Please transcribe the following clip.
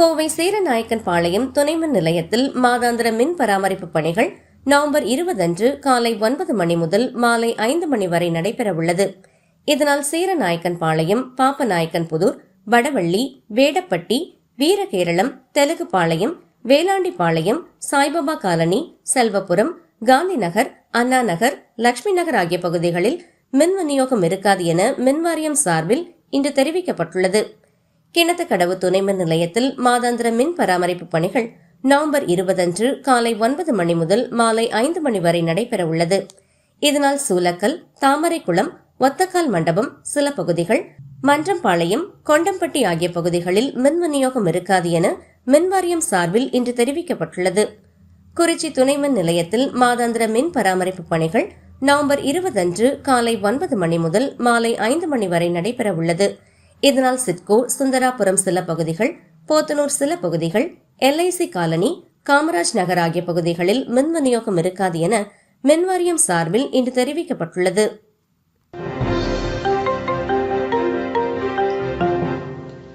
கோவை சேரநாயக்கன் பாளையம் துணைமின் நிலையத்தில் மாதாந்திர மின் பராமரிப்பு பணிகள் நவம்பர் இருபதன்று காலை ஒன்பது மணி முதல் மாலை ஐந்து மணி வரை நடைபெறவுள்ளது. இதனால் சேரநாயக்கன் பாளையம் பாப்பநாயக்கன் புதூர் வடவள்ளி வேடப்பட்டி வீரகேரளம் தெலுங்குபாளையம் வேளாண்டிப்பாளையம் சாய்பாபா காலனி செல்வபுரம் காந்தி நகர் அண்ணா நகர் லட்சுமி நகர் ஆகிய பகுதிகளில் மின் விநியோகம் இருக்காது என மின்வாரியம் சார்பில் இன்று தெரிவிக்கப்பட்டுள்ளது. கிணத்துக்கடவு துணை மின் நிலையத்தில் மாதாந்திர மின் பராமரிப்பு பணிகள் நவம்பர் இருபதன்று காலை ஒன்பது மணி முதல் மாலை ஐந்து மணி வரை நடைபெறவுள்ளது இதனால் சூலக்கல் தாமரைக்குளம் ஒத்தக்கால் மண்டபம் சில பகுதிகள் மன்றம்பாளையம் கொண்டம்பட்டி ஆகிய பகுதிகளில் மின் விநியோகம் இருக்காது என மின்வாரியம் சார்பில் இன்று தெரிவிக்கப்பட்டுள்ளது. குறிச்சி துணை மின் நிலையத்தில் மாதாந்திர மின் பராமரிப்பு பணிகள் நவம்பர் இருபதன்று காலை ஒன்பது மணி முதல் மாலை ஐந்து மணி வரை நடைபெறவுள்ளது இதனால் சிட்கோ சுந்தராபுரம் சில பகுதிகள் போத்தனூர் சில பகுதிகள் எல்ஐசி காலனி காமராஜ் நகர் ஆகிய பகுதிகளில் மின் விநியோகம் இருக்காது என மின்வாரியம் சார்பில் இன்று தெரிவிக்கப்பட்டுள்ளது.